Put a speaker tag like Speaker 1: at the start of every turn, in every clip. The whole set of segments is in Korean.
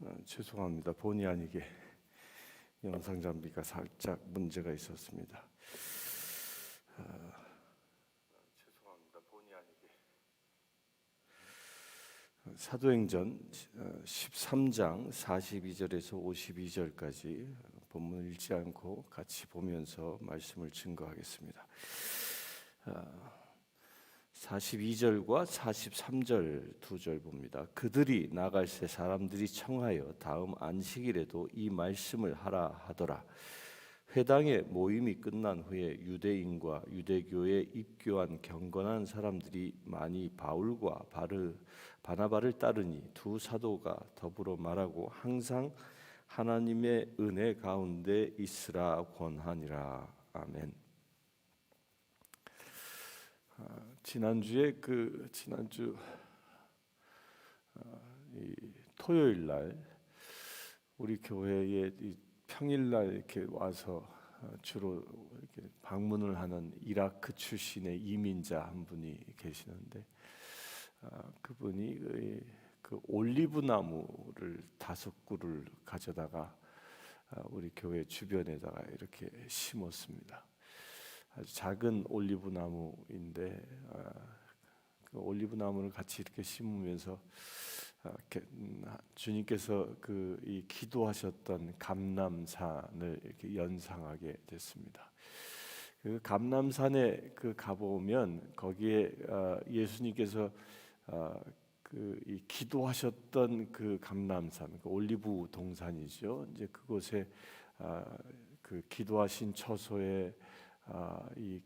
Speaker 1: 어, 죄송합니다. 본의 아니게 영상 장비가 살짝 문제가 있었습니다. 어, 죄송합니다. 본의 아니게 어, 사도행전 13장 42절에서 52절까지 본문을 읽지 않고 같이 보면서 말씀을 증거하겠습니다. 42절과 43절 두 절 봅니다. 그들이 나갈 새 사람들이 청하여 다음 안식일에도 이 말씀을 하라 하더라. 회당의 모임이 끝난 후에 유대인과 유대교에 입교한 경건한 사람들이 많이 바울과 바르 바나바를 따르니 두 사도가 더불어 말하고 항상 하나님의 은혜 가운데 있으라 권하니라. 아멘. 아, 지난주에 그 지난주 아, 이 토요일 날 우리 교회에 이 평일 날 이렇게 와서 아, 주로 이렇게 방문을 하는 이라크 출신의 이민자 한 분이 계시는데 아, 그분이 그, 그 올리브 나무를 다섯 그루를 가져다가 아, 우리 교회 주변에다가 이렇게 심었습니다. 아주 작은 올리브 나무인데 아, 그 올리브 나무를 같이 이렇게 심으면서 아, 음, 주님께서 그 이 기도하셨던 감남산을 이렇게 연상하게 됐습니다. 그 감남산에 그 가보면 거기에 아, 예수님께서 그이 기도하셨던 그 감남산, 그 올리브 동산이죠. 이제 그곳에 그 기도하신 처소에 아, 이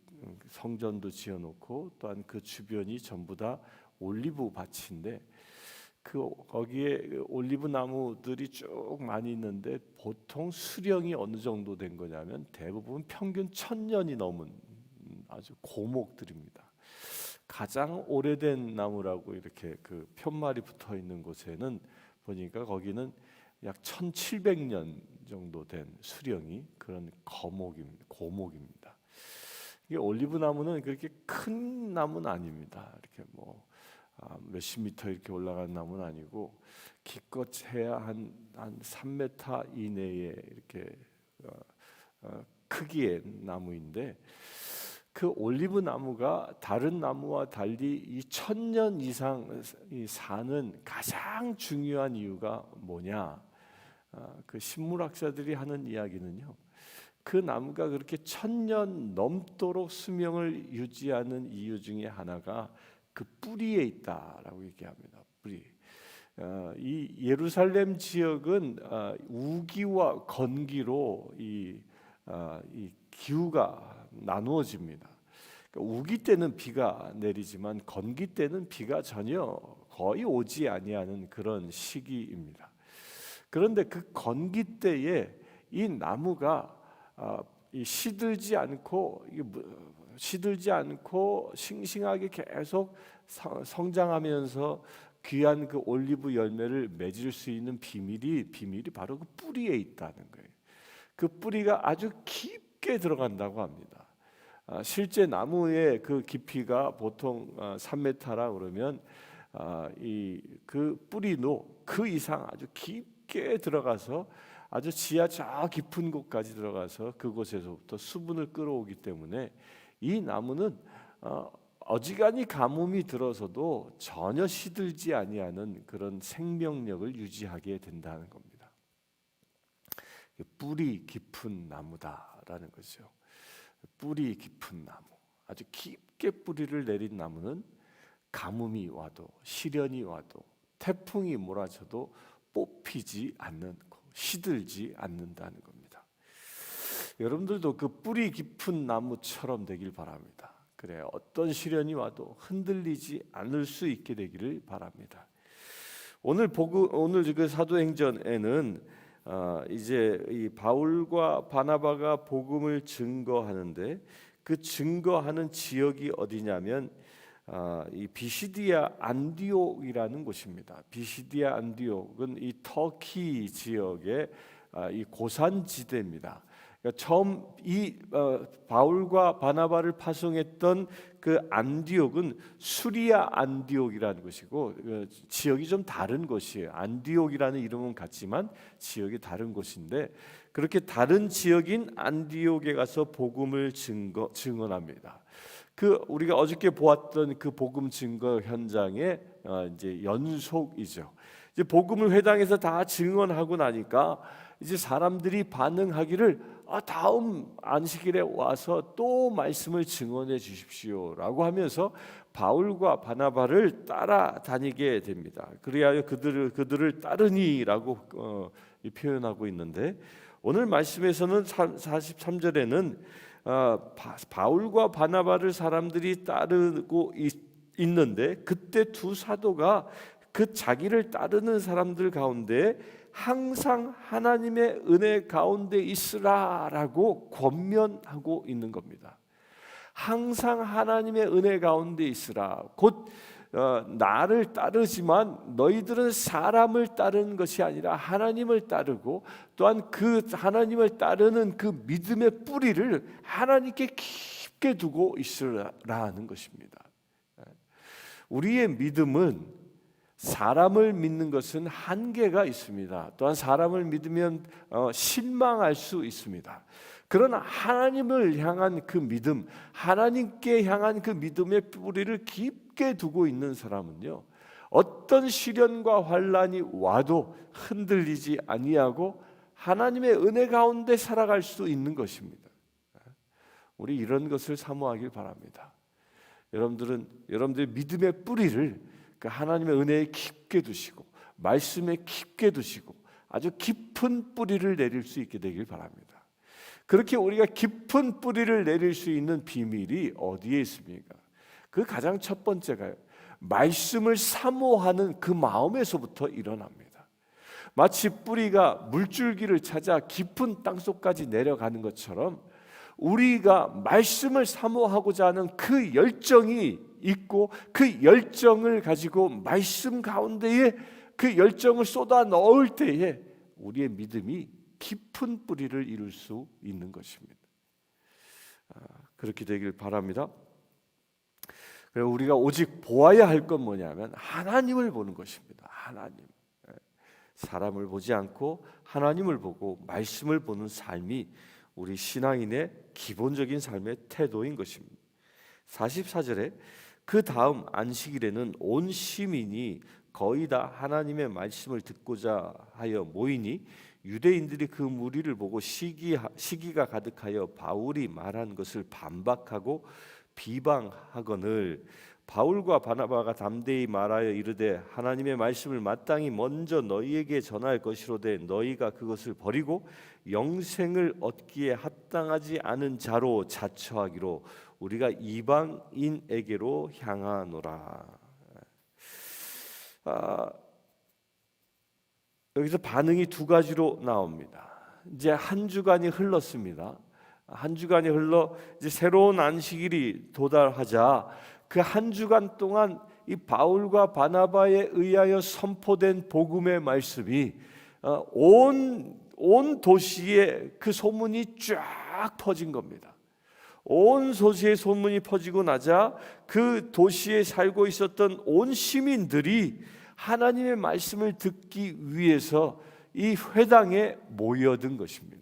Speaker 1: 성전도 지어놓고 또한 그 주변이 전부 다 올리브 밭인데 그 거기에 올리브 나무들이 쭉 많이 있는데 보통 수령이 어느 정도 된 거냐면 대부분 평균 천 년이 넘은 아주 고목들입니다. 가장 오래된 나무라고 이렇게 그 편말이 붙어 있는 곳에는 보니까 거기는 약 1700년 정도 된 수령이 그런 거목입니다. 고목입니다. 이게 올리브 나무는 그렇게 큰 나무는 아닙니다. 이렇게 뭐 아, 몇십 미터 이렇게 올라간 나무는 아니고 기껏 해야 한한 3m 이내에 이렇게 어, 어, 크기의 나무인데 그 올리브 나무가 다른 나무와 달리 이 천년 이상 사는 가장 중요한 이유가 뭐냐? 아, 그 식물학자들이 하는 이야기는요. 그 나무가 그렇게 천년 넘도록 수명을 유지하는 이유 중에 하나가 그 뿌리에 있다라고 얘기합니다. 뿌리. 어, 이 예루살렘 지역은 어, 우기와 건기로 이, 어, 이 기후가 나누어집니다. 그러니까 우기 때는 비가 내리지만 건기 때는 비가 전혀 거의 오지 아니하는 그런 시기입니다. 그런데 그 건기 때에 이 나무가 아, 시들지 않고 시들지 않고 싱싱하게 계속 성장하면서 귀한 그 올리브 열매를 맺을 수 있는 비밀이 비밀이 바로 그 뿌리에 있다는 거예요. 그 뿌리가 아주 깊게 들어간다고 합니다. 아, 실제 나무의 그 깊이가 보통 3m라 아, 그러면 이그 뿌리도 그 이상 아주 깊게 들어가서 아주 지하 저 깊은 곳까지 들어가서 그곳에서부터 수분을 끌어오기 때문에 이 나무는 어, 어지간히 가뭄이 들어서도 전혀 시들지 아니하는 그런 생명력을 유지하게 된다는 겁니다. 뿌리 깊은 나무다라는 거죠. 뿌리 깊은 나무, 아주 깊게 뿌리를 내린 나무는 가뭄이 와도 시련이 와도 태풍이 몰아쳐도 뽑히지 않는 시들지 않는다는 겁니다. 여러분들도 그 뿌리 깊은 나무처럼 되길 바랍니다. 그래 어떤 시련이 와도 흔들리지 않을 수 있게 되기를 바랍니다. 오늘 보고 오늘 그 사도행전에는 어, 이제 이 바울과 바나바가 복음을 증거하는데 그 증거하는 지역이 어디냐면 아, 이 비시디아 안디옥이라는 곳입니다. 비시디아 안디옥은 이 터키 지역의 아, 이 고산 지대입니다. 그러니까 처음 이 어, 바울과 바나바를 파송했던 그 안디옥은 수리아 안디옥이라는 곳이고 어, 지역이 좀 다른 곳이에요. 안디옥이라는 이름은 같지만 지역이 다른 곳인데 그렇게 다른 지역인 안디옥에 가서 복음을 증거, 증언합니다. 그 우리가 어저께 보았던 그 복음 증거 현장의 어, 이제 연속이죠. 이제 복음을 회당에서 다 증언하고 나니까 이제 사람들이 반응하기를 아, 다음 안식일에 와서 또 말씀을 증언해 주십시오라고 하면서 바울과 바나바를 따라다니게 됩니다. 그래야 그들을 그들을 따르니라고 어, 이 표현하고 있는데 오늘 말씀에서는 43절에는 어, 바, 바울과 바나바를 사람들이 따르고 있, 있는데 그때 두 사도가 그 자기를 따르는 사람들 가운데 항상 하나님의 은혜 가운데 있으라라고 권면하고 있는 겁니다. 항상 하나님의 은혜 가운데 있으라. 곧 어, 나를 따르지만 너희들은 사람을 따르는 것이 아니라 하나님을 따르고 또한 그 하나님을 따르는 그 믿음의 뿌리를 하나님께 깊게 두고 있으라는 것입니다. 우리의 믿음은 사람을 믿는 것은 한계가 있습니다. 또한 사람을 믿으면 어, 실망할 수 있습니다. 그러나 하나님을 향한 그 믿음, 하나님께 향한 그 믿음의 뿌리를 깊 게 두고 있는 사람은요. 어떤 시련과 환란이 와도 흔들리지 아니하고 하나님의 은혜 가운데 살아갈 수 있는 것입니다. 우리 이런 것을 사모하길 바랍니다. 여러분들은 여러분들의 믿음의 뿌리를 그 하나님의 은혜에 깊게 두시고 말씀에 깊게 두시고 아주 깊은 뿌리를 내릴 수 있게 되길 바랍니다. 그렇게 우리가 깊은 뿌리를 내릴 수 있는 비밀이 어디에 있습니까? 그 가장 첫 번째가요. 말씀을 사모하는 그 마음에서부터 일어납니다. 마치 뿌리가 물줄기를 찾아 깊은 땅 속까지 내려가는 것처럼 우리가 말씀을 사모하고자 하는 그 열정이 있고 그 열정을 가지고 말씀 가운데에 그 열정을 쏟아 넣을 때에 우리의 믿음이 깊은 뿌리를 이룰 수 있는 것입니다. 아, 그렇게 되길 바랍니다. 우리가 오직 보아야 할 건 뭐냐면 하나님을 보는 것입니다. 하나님. 예. 사람을 보지 않고 하나님을 보고 말씀을 보는 삶이 우리 신앙인의 기본적인 삶의 태도인 것입니다. 44절에 그 다음 안식일에는 온 시민이 거의 다 하나님의 말씀을 듣고자 하여 모이니 유대인들이 그 무리를 보고 시기 시기가 가득하여 바울이 말한 것을 반박하고 비방하거늘 바울과 바나바가 담대히 말하여 이르되 하나님의 말씀을 마땅히 먼저 너희에게 전할 것이로되 너희가 그것을 버리고 영생을 얻기에 합당하지 않은 자로 자처하기로 우리가 이방인에게로 향하노라. 아, 여기서 반응이 두 가지로 나옵니다. 이제 한 주간이 흘렀습니다. 한 주간이 흘러 이제 새로운 안식일이 도달하자 그 한 주간 동안 이 바울과 바나바에 의하여 선포된 복음의 말씀이 어, 온 도시에 그 소문이 쫙 퍼진 겁니다. 온 도시에 소문이 퍼지고 나자 그 도시에 살고 있었던 온 시민들이 하나님의 말씀을 듣기 위해서 이 회당에 모여든 것입니다.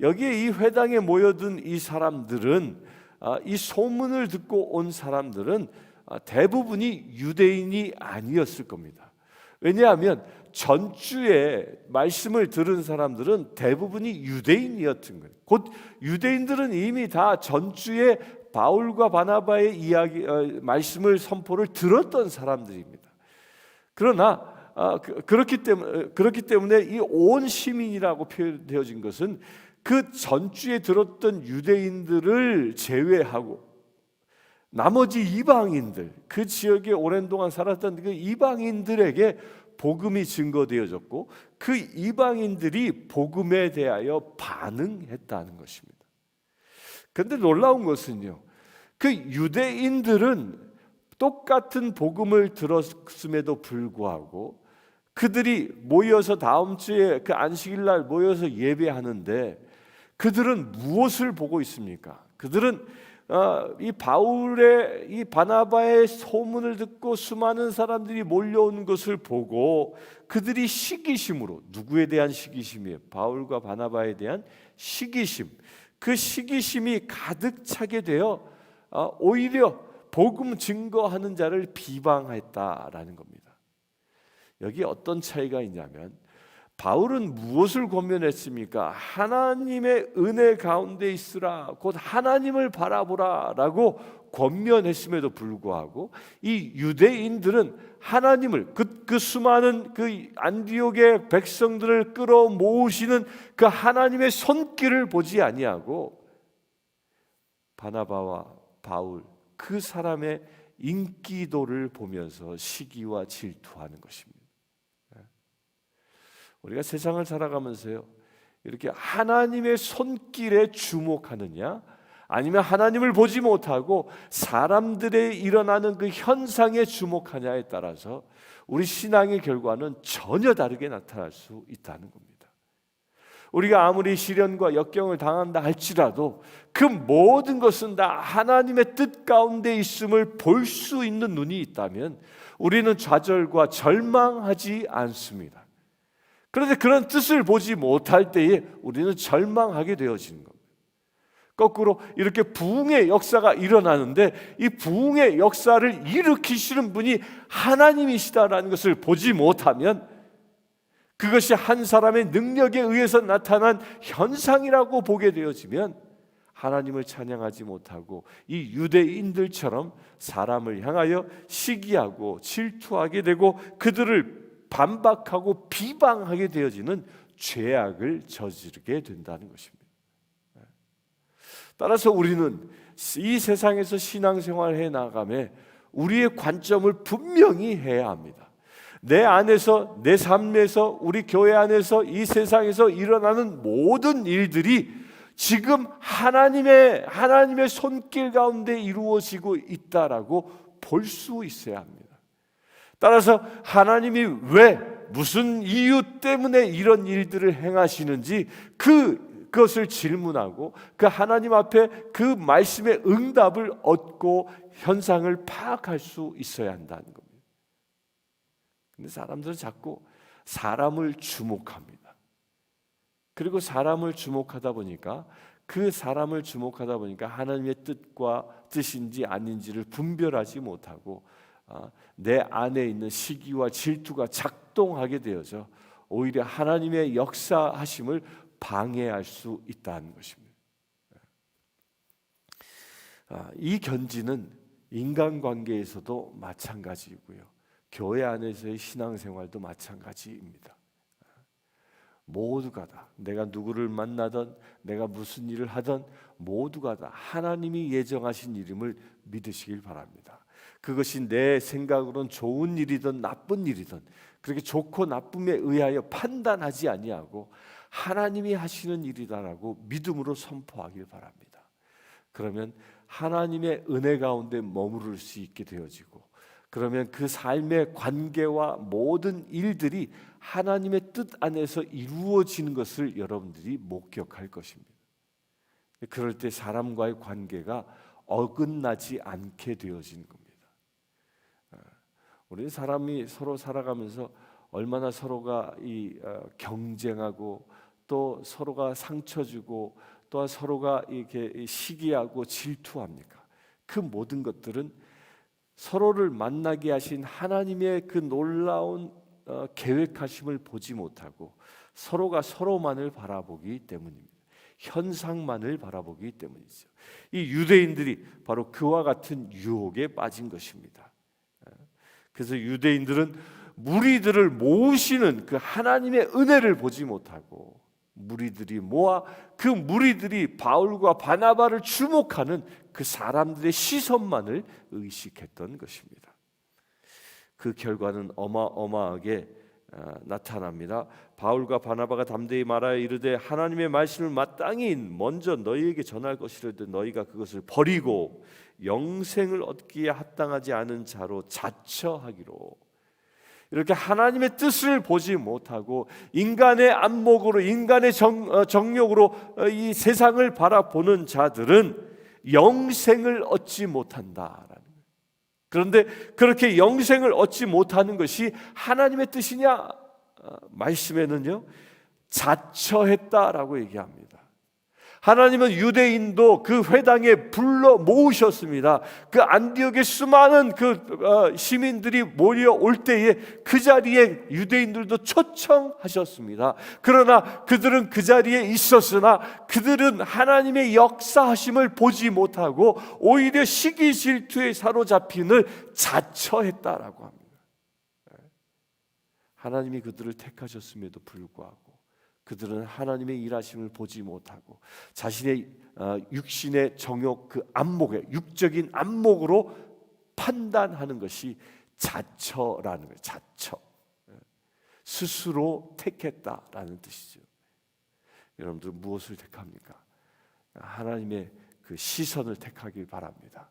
Speaker 1: 여기에 이 회당에 모여든 이 사람들은 아, 이 소문을 듣고 온 사람들은 아, 대부분이 유대인이 아니었을 겁니다. 왜냐하면 전주에 말씀을 들은 사람들은 대부분이 유대인이었던 거예요. 곧 유대인들은 이미 다 전주에 바울과 바나바의 이야기 어, 말씀을 선포를 들었던 사람들입니다. 그러나 아, 그, 그렇기 때문에 그렇기 때문에 이 온 시민이라고 표현되어진 것은 그 전주에 들었던 유대인들을 제외하고 나머지 이방인들 그 지역에 오랜 동안 살았던 그 이방인들에게 복음이 증거되어졌고 그 이방인들이 복음에 대하여 반응했다는 것입니다. 그런데 놀라운 것은요. 그 유대인들은 똑같은 복음을 들었음에도 불구하고 그들이 모여서 다음 주에 그 안식일 날 모여서 예배하는데 그들은 무엇을 보고 있습니까? 그들은 어, 이 바울의 이 바나바의 소문을 듣고 수많은 사람들이 몰려온 것을 보고 그들이 시기심으로 누구에 대한 시기심이에요? 바울과 바나바에 대한 시기심. 그 시기심이 가득 차게 되어 어, 오히려 복음 증거하는 자를 비방했다라는 겁니다. 여기 어떤 차이가 있냐면 바울은 무엇을 권면했습니까? 하나님의 은혜 가운데 있으라 곧 하나님을 바라보라라고 권면했음에도 불구하고 이 유대인들은 하나님을 그, 그 수많은 그 안디옥의 백성들을 끌어 모으시는 그 하나님의 손길을 보지 아니하고 바나바와 바울 그 사람의 인기도를 보면서 시기와 질투하는 것입니다. 우리가 세상을 살아가면서요. 이렇게 하나님의 손길에 주목하느냐 아니면 하나님을 보지 못하고 사람들의 일어나는 그 현상에 주목하냐에 따라서 우리 신앙의 결과는 전혀 다르게 나타날 수 있다는 겁니다. 우리가 아무리 시련과 역경을 당한다 할지라도 그 모든 것은 다 하나님의 뜻 가운데 있음을 볼 수 있는 눈이 있다면 우리는 좌절과 절망하지 않습니다. 그런데 그런 뜻을 보지 못할 때에 우리는 절망하게 되어지는 겁니다. 거꾸로 이렇게 부흥의 역사가 일어나는데 이 부흥의 역사를 일으키시는 분이 하나님이시다라는 것을 보지 못하면 그것이 한 사람의 능력에 의해서 나타난 현상이라고 보게 되어지면 하나님을 찬양하지 못하고 이 유대인들처럼 사람을 향하여 시기하고 질투하게 되고 그들을 반박하고 비방하게 되어지는 죄악을 저지르게 된다는 것입니다. 따라서 우리는 이 세상에서 신앙생활 해 나가며 우리의 관점을 분명히 해야 합니다. 내 안에서 내 삶에서 우리 교회 안에서 이 세상에서 일어나는 모든 일들이 지금 하나님의 하나님의 손길 가운데 이루어지고 있다라고 볼 수 있어야 합니다. 따라서 하나님이 왜 무슨 이유 때문에 이런 일들을 행하시는지 그 그것을 질문하고 그 하나님 앞에 그 말씀의 응답을 얻고 현상을 파악할 수 있어야 한다는 겁니다. 근데 사람들은 자꾸 사람을 주목합니다. 그리고 사람을 주목하다 보니까 그 사람을 주목하다 보니까 하나님의 뜻과 뜻인지 아닌지를 분별하지 못하고 아, 내 안에 있는 시기와 질투가 작동하게 되어서 오히려 하나님의 역사하심을 방해할 수 있다는 것입니다. 아, 이 견지는 인간관계에서도 마찬가지이고요. 교회 안에서의 신앙생활도 마찬가지입니다. 모두가 다 내가 누구를 만나던 내가 무슨 일을 하던 모두가 다 하나님이 예정하신 이름을 믿으시길 바랍니다. 그것이 내 생각으로는 좋은 일이든 나쁜 일이든 그렇게 좋고 나쁨에 의하여 판단하지 아니하고 하나님이 하시는 일이다라고 믿음으로 선포하길 바랍니다. 그러면 하나님의 은혜 가운데 머무를 수 있게 되어지고 그러면 그 삶의 관계와 모든 일들이 하나님의 뜻 안에서 이루어지는 것을 여러분들이 목격할 것입니다. 그럴 때 사람과의 관계가 어긋나지 않게 되어지는 겁니다. 우리 사람이 서로 살아가면서 얼마나 서로가 이 어, 경쟁하고 또 서로가 상처 주고 또 서로가 이렇게 시기하고 질투합니까? 그 모든 것들은 서로를 만나게 하신 하나님의 그 놀라운 어, 계획하심을 보지 못하고 서로가 서로만을 바라보기 때문입니다. 현상만을 바라보기 때문이죠. 이 유대인들이 바로 그와 같은 유혹에 빠진 것입니다. 그래서 유대인들은 무리들을 모으시는 그 하나님의 은혜를 보지 못하고 무리들이 모아 그 무리들이 바울과 바나바를 주목하는 그 사람들의 시선만을 의식했던 것입니다. 그 결과는 어마어마하게 어, 나타납니다. 바울과 바나바가 담대히 말하여 이르되 하나님의 말씀을 마땅히 먼저 너희에게 전할 것이라도 너희가 그것을 버리고 영생을 얻기에 합당하지 않은 자로 자처하기로 이렇게 하나님의 뜻을 보지 못하고 인간의 안목으로 인간의 정, 어, 정욕으로 어, 이 세상을 바라보는 자들은 영생을 얻지 거예요. 그런데 그렇게 영생을 얻지 못하는 것이 하나님의 뜻이냐? 어, 말씀에는요 자처했다라고 얘기합니다. 하나님은 유대인도 그 회당에 불러 모으셨습니다. 그 안디옥의 수많은 그 어, 시민들이 몰려올 때에 그 자리에 유대인들도 초청하셨습니다. 그러나 그들은 그 자리에 있었으나 그들은 하나님의 역사하심을 보지 못하고 오히려 시기 질투에 사로잡힌을 자처했다라고 합니다. 하나님이 그들을 택하셨음에도 불구하고 그들은 하나님의 일하심을 보지 못하고 자신의 어, 육신의 정욕 그 안목에 육적인 안목으로 판단하는 것이 자처라는 거예요. 자처. 스스로 택했다라는 뜻이죠. 여러분들 무엇을 택합니까? 하나님의 그 시선을 택하길 바랍니다.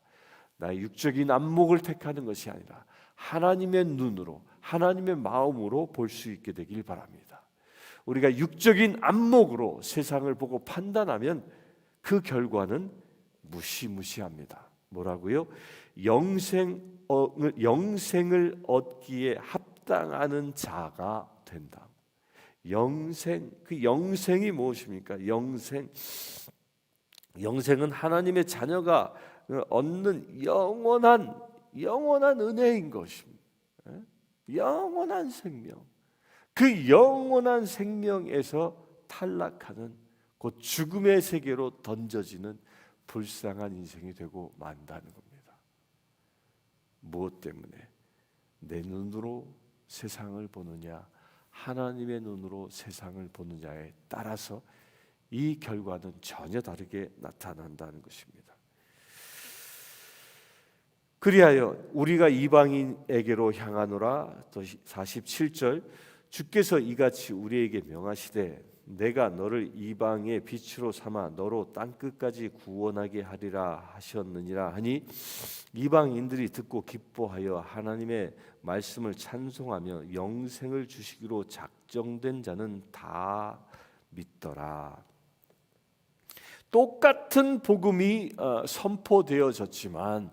Speaker 1: 나의 육적인 안목을 택하는 것이 아니라 하나님의 눈으로 하나님의 마음으로 볼 수 있게 되길 바랍니다. 우리가 육적인 안목으로 세상을 보고 판단하면 그 결과는 무시무시합니다. 뭐라고요? 영생 어, 영생을 얻기에 합당하는 자가 된다. 영생 그 영생이 무엇입니까? 영생 영생은 하나님의 자녀가 얻는 영원한 영원한 은혜인 것입니다. 예? 영원한 생명. 그 영원한 생명에서 탈락하는 곧 죽음의 세계로 던져지는 불쌍한 인생이 되고 만다는 겁니다. 무엇 때문에 내 눈으로 세상을 보느냐, 하나님의 눈으로 세상을 보느냐에 따라서 이 결과는 전혀 다르게 나타난다는 것입니다. 그리하여 우리가 이방인에게로 향하노라 또 47절 주께서 이같이 우리에게 명하시되 내가 너를 이방의 빛으로 삼아 너로 땅 끝까지 구원하게 하리라 하셨느니라 하니 이방인들이 듣고 기뻐하여 하나님의 말씀을 찬송하며 영생을 주시기로 작정된 자는 다 믿더라. 똑같은 복음이 어, 선포되어졌지만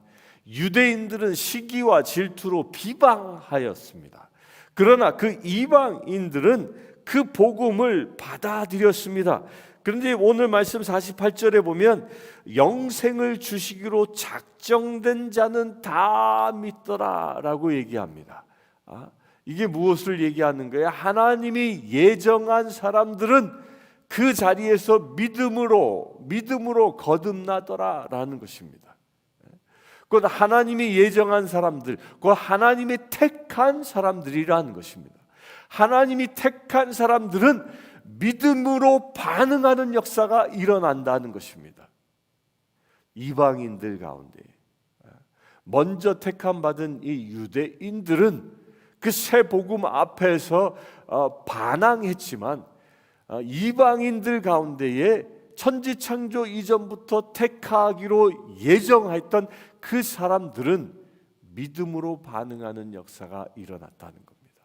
Speaker 1: 유대인들은 시기와 질투로 비방하였습니다. 그러나 그 이방인들은 그 복음을 받아들였습니다. 그런데 오늘 말씀 48절에 보면 영생을 주시기로 작정된 자는 다 믿더라라고 얘기합니다. 아, 이게 무엇을 얘기하는 거예요? 하나님이 예정한 사람들은 그 자리에서 믿음으로 믿음으로 거듭나더라라는 것입니다. 곧 하나님이 예정한 사람들, 곧 하나님이 택한 사람들이라는 것입니다. 하나님이 택한 사람들은 믿음으로 반응하는 역사가 일어난다는 것입니다. 이방인들 가운데 먼저 택함 받은 이 유대인들은 그 새 복음 앞에서 어, 반항했지만 어, 이방인들 가운데에 천지 창조 이전부터 택하기로 예정했던 그 사람들은 믿음으로 반응하는 역사가 일어났다는 겁니다.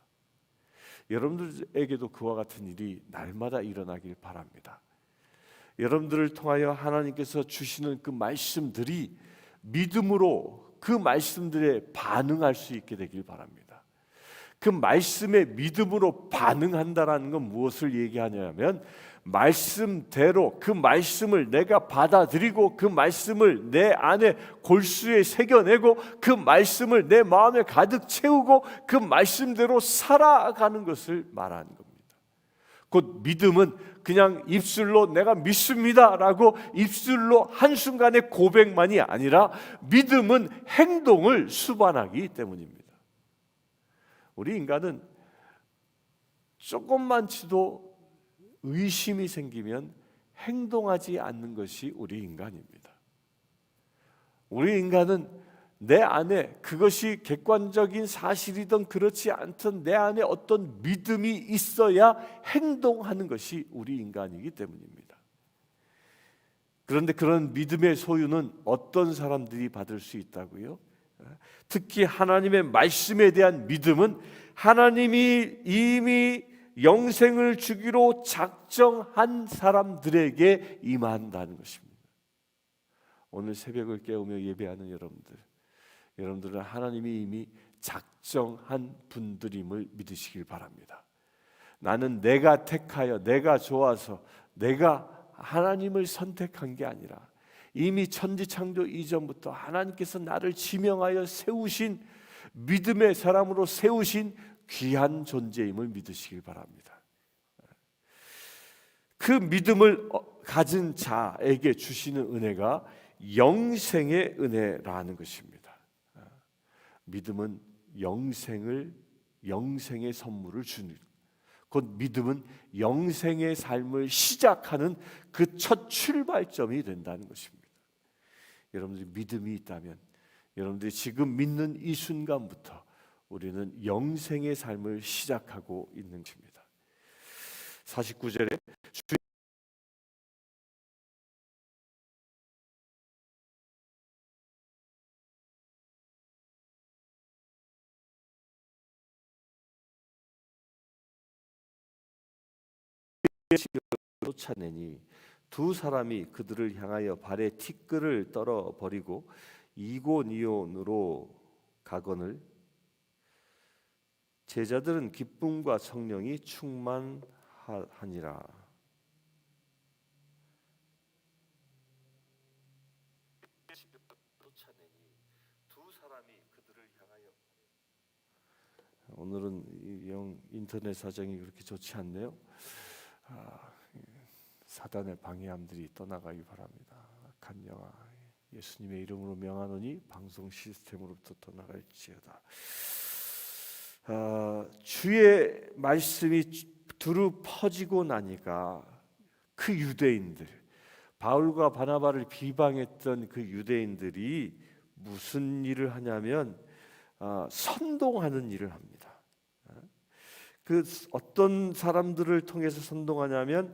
Speaker 1: 여러분들에게도 그와 같은 일이 날마다 일어나길 바랍니다. 여러분들을 통하여 하나님께서 주시는 그 말씀들이 믿음으로 그 말씀들에 반응할 수 있게 되길 바랍니다. 그 말씀에 믿음으로 반응한다라는 건 무엇을 얘기하냐면 말씀대로 그 말씀을 내가 받아들이고 그 말씀을 내 안에 골수에 새겨내고 그 말씀을 내 마음에 가득 채우고 그 말씀대로 살아가는 것을 말하는 겁니다. 곧 믿음은 그냥 입술로 내가 믿습니다라고 입술로 한순간의 고백만이 아니라 믿음은 행동을 수반하기 때문입니다. 우리 인간은 조금만치도 의심이 생기면 행동하지 않는 것이 우리 인간입니다. 우리 인간은 내 안에 그것이 객관적인 사실이든 그렇지 않든 내 안에 어떤 믿음이 있어야 행동하는 것이 우리 인간이기 때문입니다. 그런데 그런 믿음의 소유는 어떤 사람들이 받을 수 있다고요? 특히 하나님의 말씀에 대한 믿음은 하나님이 이미 영생을 주기로 작정한 사람들에게 임한다는 것입니다. 오늘 새벽을 깨우며 예배하는 여러분들, 여러분들은 하나님이 이미 작정한 분들임을 믿으시길 바랍니다. 나는 내가 택하여 내가 좋아서 내가 하나님을 선택한 게 아니라 이미 천지 창조 이전부터 하나님께서 나를 지명하여 세우신 믿음의 사람으로 세우신 귀한 존재임을 믿으시길 바랍니다. 그 믿음을 어, 가진 자에게 주시는 은혜가 영생의 은혜라는 것입니다. 믿음은 영생을 영생의 선물을 주는 곧 믿음은 영생의 삶을 시작하는 그 첫 출발점이 된다는 것입니다. 여러분들이 믿음이 있다면 여러분들이 지금 믿는 이 순간부터 우리는 영생의 삶을 시작하고 있는 것입니다. 49절에 주 쫓아내니 두 사람이 그들을 향하여 발에 티끌을 떨어 버리고 이고니온으로 가거늘 제자들은 기쁨과 성령이 충만하니라. 오늘은 이영 인터넷 사정이 그렇게 좋지 않네요. 아, 사단의 방해함들이 떠나가기 바랍니다. 악한 영아 예수님의 이름으로 명하노니 방송 시스템으로부터 떠나갈지어다. 아, 주의 말씀이 두루 퍼지고 나니까 그 유대인들 바울과 바나바를 비방했던 그 유대인들이 무슨 일을 하냐면 아, 선동하는 일을 합니다. 그 어떤 사람들을 통해서 선동하냐면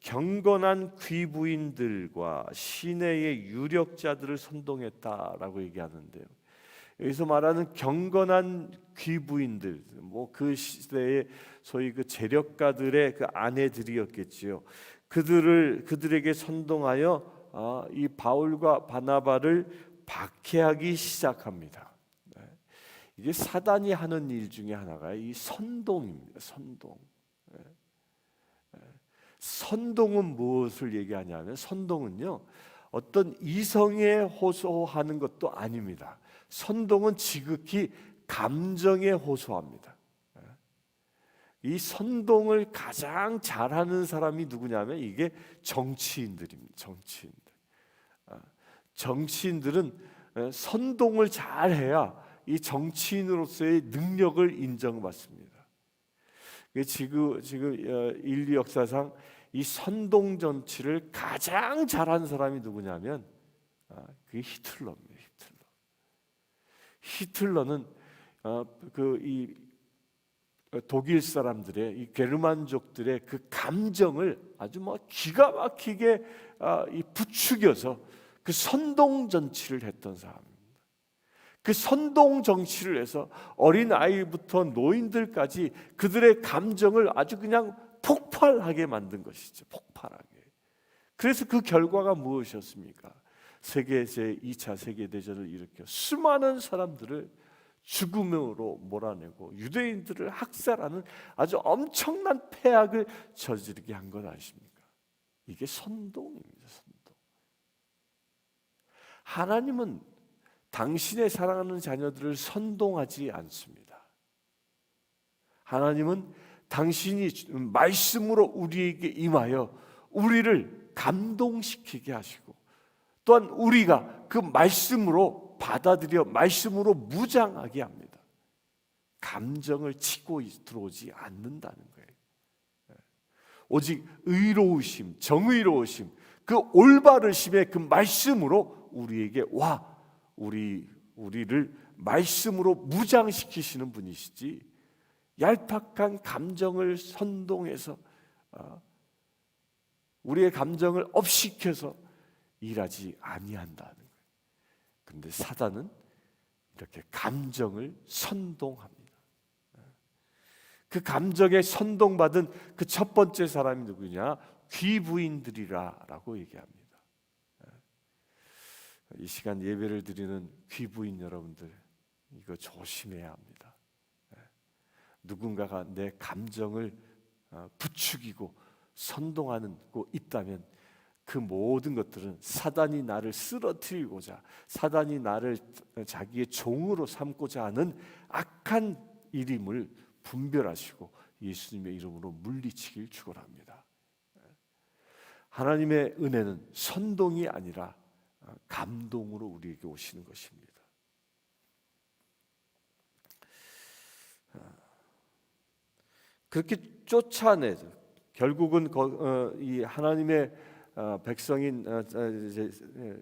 Speaker 1: 경건한 귀부인들과 시내의 유력자들을 선동했다라고 얘기하는데요. 여기서 말하는 경건한 귀부인들, 뭐 그 시대에 소위 그 재력가들의 그 아내들이었겠지요. 그들을 그들에게 선동하여 아, 이 바울과 바나바를 박해하기 시작합니다. 네. 이게 사단이 하는 일 중에 하나가 이 선동입니다. 선동. 네. 네. 선동은 무엇을 얘기하냐면 선동은요 어떤 이성에 호소하는 것도 아닙니다. 선동은 지극히 감정에 호소합니다. 이 선동을 가장 잘하는 사람이 누구냐면 이게 정치인들입니다. 정치인들. 아, 정치인들은 선동을 잘해야 이 정치인으로서의 능력을 인정받습니다. 지금 지금 어, 인류 역사상 이 선동 정치를 가장 잘한 사람이 누구냐면 아, 그게 히틀러입니다. 히틀러. 히틀러는 어, 그이 독일 사람들의 이 게르만족들의 그 감정을 아주 뭐 기가 막히게 아, 이 부추겨서 그 선동 정치를 했던 사람입니다. 그 선동 정치를 해서 어린 아이부터 노인들까지 그들의 감정을 아주 그냥 폭발하게 만든 것이죠. 폭발하게. 그래서 그 결과가 무엇이었습니까? 세계 제 2차 세계 대전을 일으켜 수많은 사람들을 죽음으로 몰아내고 유대인들을 학살하는 아주 엄청난 폐악을 저지르게 한 것 아십니까? 이게 선동입니다. 선동. 하나님은 당신의 사랑하는 자녀들을 선동하지 않습니다. 하나님은 당신이 말씀으로 우리에게 임하여 우리를 감동시키게 하시고 또한 우리가 그 말씀으로 받아들여 말씀으로 무장하게 합니다. 감정을 치고 들어오지 않는다는 거예요. 예. 오직 의로우심, 정의로우심, 그 올바르심의 그 말씀으로 우리에게 와 우리 우리를 말씀으로 무장시키시는 분이시지 얄팍한 감정을 선동해서 어, 우리의 감정을 업시켜서 일하지 아니한다는 거예요. 근데 사단은 이렇게 감정을 선동합니다. 그 감정에 선동받은 그 첫 번째 사람이 누구냐? 귀부인들이라라고 얘기합니다. 이 시간 예배를 드리는 귀부인 여러분들 이거 조심해야 합니다. 누군가가 내 감정을 어, 부추기고 선동하는 거 있다면 그 모든 것들은 사단이 나를 쓰러뜨리고자 사단이 나를 자기의 종으로 삼고자 하는 악한 일임을 분별하시고 예수님의 이름으로 물리치길 축원합니다. 하나님의 은혜는 선동이 아니라 감동으로 우리에게 오시는 것입니다. 그렇게 쫓아내서 결국은 거- 어, 이 하나님의 어, 백성인 어, 어, 이제, 에,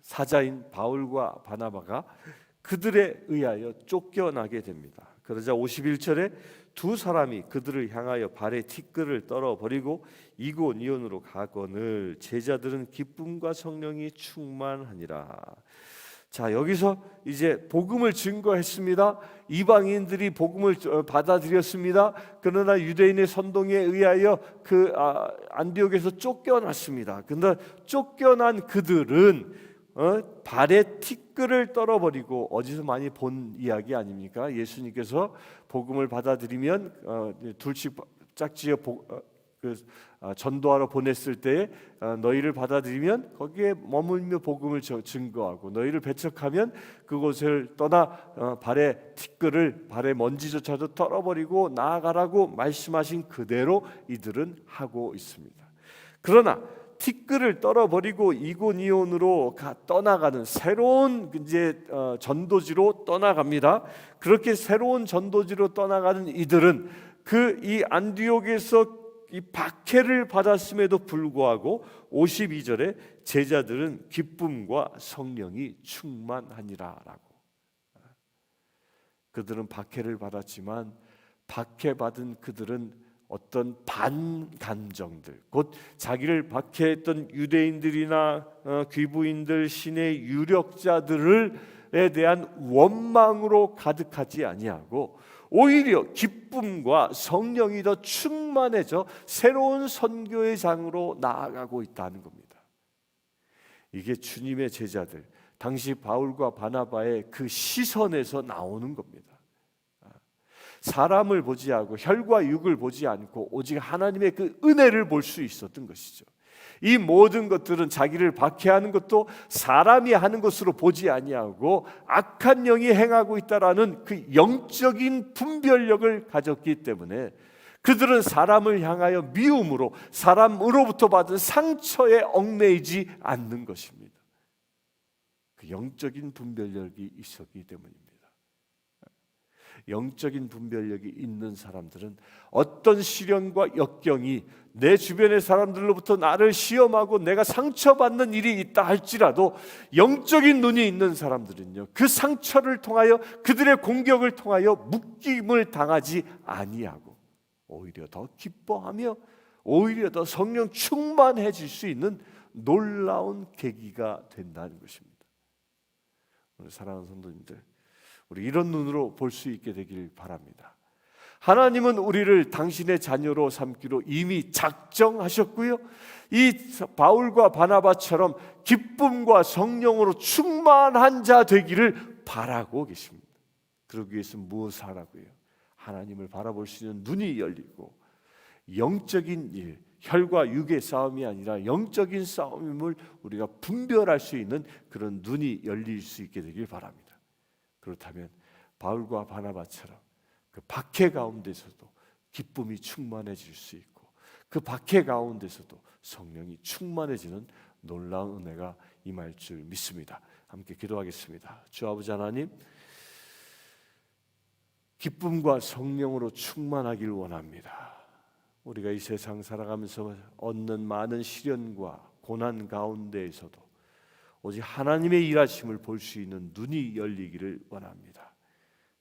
Speaker 1: 사자인 바울과 바나바가 그들에 의하여 쫓겨나게 됩니다. 그러자 51절에 두 사람이 그들을 향하여 발에 티끌을 떨어 버리고 이곳 이온으로 가거늘 제자들은 기쁨과 성령이 충만하니라. 자 여기서 이제 복음을 증거했습니다. 이방인들이 복음을 어, 받아들였습니다. 그러나 유대인의 선동에 의하여 그 아, 안디옥에서 쫓겨났습니다. 근데 쫓겨난 그들은 어, 발에 티끌을 떨어버리고 어디서 많이 본 이야기 아닙니까? 예수님께서 복음을 받아들이면 어, 둘씩 짝지어 복, 어, 그 아, 전도하러 보냈을 때 아, 너희를 받아들이면 거기에 머물며 복음을 저- 증거하고 너희를 배척하면 그곳을 떠나 어, 발에 티끌을 발에 먼지조차도 떨어버리고 나아가라고 말씀하신 그대로 이들은 하고 있습니다. 그러나 티끌을 떨어버리고 이고니온으로 가, 떠나가는 새로운 이제 어, 전도지로 떠나갑니다. 그렇게 새로운 전도지로 떠나가는 이들은 그 이 안디옥에서 이 박해를 받았음에도 불구하고 52절에 제자들은 기쁨과 성령이 충만하니라라고. 그들은 박해를 받았지만 박해 받은 그들은 어떤 반감정들, 곧 자기를 박해했던 유대인들이나 어, 귀부인들, 신의 유력자들에 대한 원망으로 가득하지 아니하고 오히려 기쁨과 성령이 더 충만해져 새로운 선교의 장으로 나아가고 있다는 겁니다. 이게 주님의 제자들, 당시 바울과 바나바의 그 시선에서 나오는 겁니다. 사람을 보지 않고 혈과 육을 보지 않고 오직 하나님의 그 은혜를 볼 수 있었던 것이죠. 이 모든 것들은 자기를 박해하는 것도 사람이 하는 것으로 보지 아니하고 악한 영이 행하고 있다라는 그 영적인 분별력을 가졌기 때문에 그들은 사람을 향하여 미움으로 사람으로부터 받은 상처에 얽매이지 않는 것입니다. 그 영적인 분별력이 있었기 때문입니다. 영적인 분별력이 있는 사람들은 어떤 시련과 역경이 내 주변의 사람들로부터 나를 시험하고 내가 상처받는 일이 있다 할지라도 영적인 눈이 있는 사람들은요 그 상처를 통하여 그들의 공격을 통하여 묶임을 당하지 아니하고 오히려 더 기뻐하며 오히려 더 성령 충만해질 수 있는 놀라운 계기가 된다는 것입니다. 사랑하는 성도님들 우리 이런 눈으로 볼 수 있게 되길 바랍니다. 하나님은 우리를 당신의 자녀로 삼기로 이미 작정하셨고요. 이 바울과 바나바처럼 기쁨과 성령으로 충만한 자 되기를 바라고 계십니다. 그러기 위해서 무엇을 하라고요? 하나님을 바라볼 수 있는 눈이 열리고 영적인 일, 혈과 육의 싸움이 아니라 영적인 싸움임을 우리가 분별할 수 있는 그런 눈이 열릴 수 있게 되길 바랍니다. 그렇다면 바울과 바나바처럼 그 박해 가운데서도 기쁨이 충만해질 수 있고 그 박해 가운데서도 성령이 충만해지는 놀라운 은혜가 임할 줄 믿습니다. 함께 기도하겠습니다. 주 아버지 하나님 기쁨과 성령으로 충만하길 원합니다. 우리가 이 세상 살아가면서 얻는 많은 시련과 고난 가운데에서도 오직 하나님의 일하심을 볼 수 있는 눈이 열리기를 원합니다.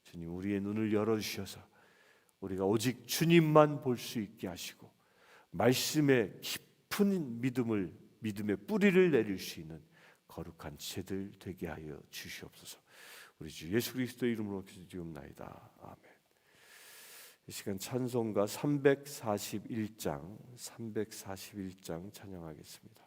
Speaker 1: 주님 우리의 눈을 열어 주셔서 우리가 오직 주님만 볼 수 있게 하시고 말씀에 깊은 믿음을 믿음의 뿌리를 내릴 수 있는 거룩한 지들 되게 하여 주시옵소서. 우리 주 예수 그리스도의 이름으로 기도드리옵나이다. 아멘. 이 시간 찬송가 341장 341장 찬양하겠습니다.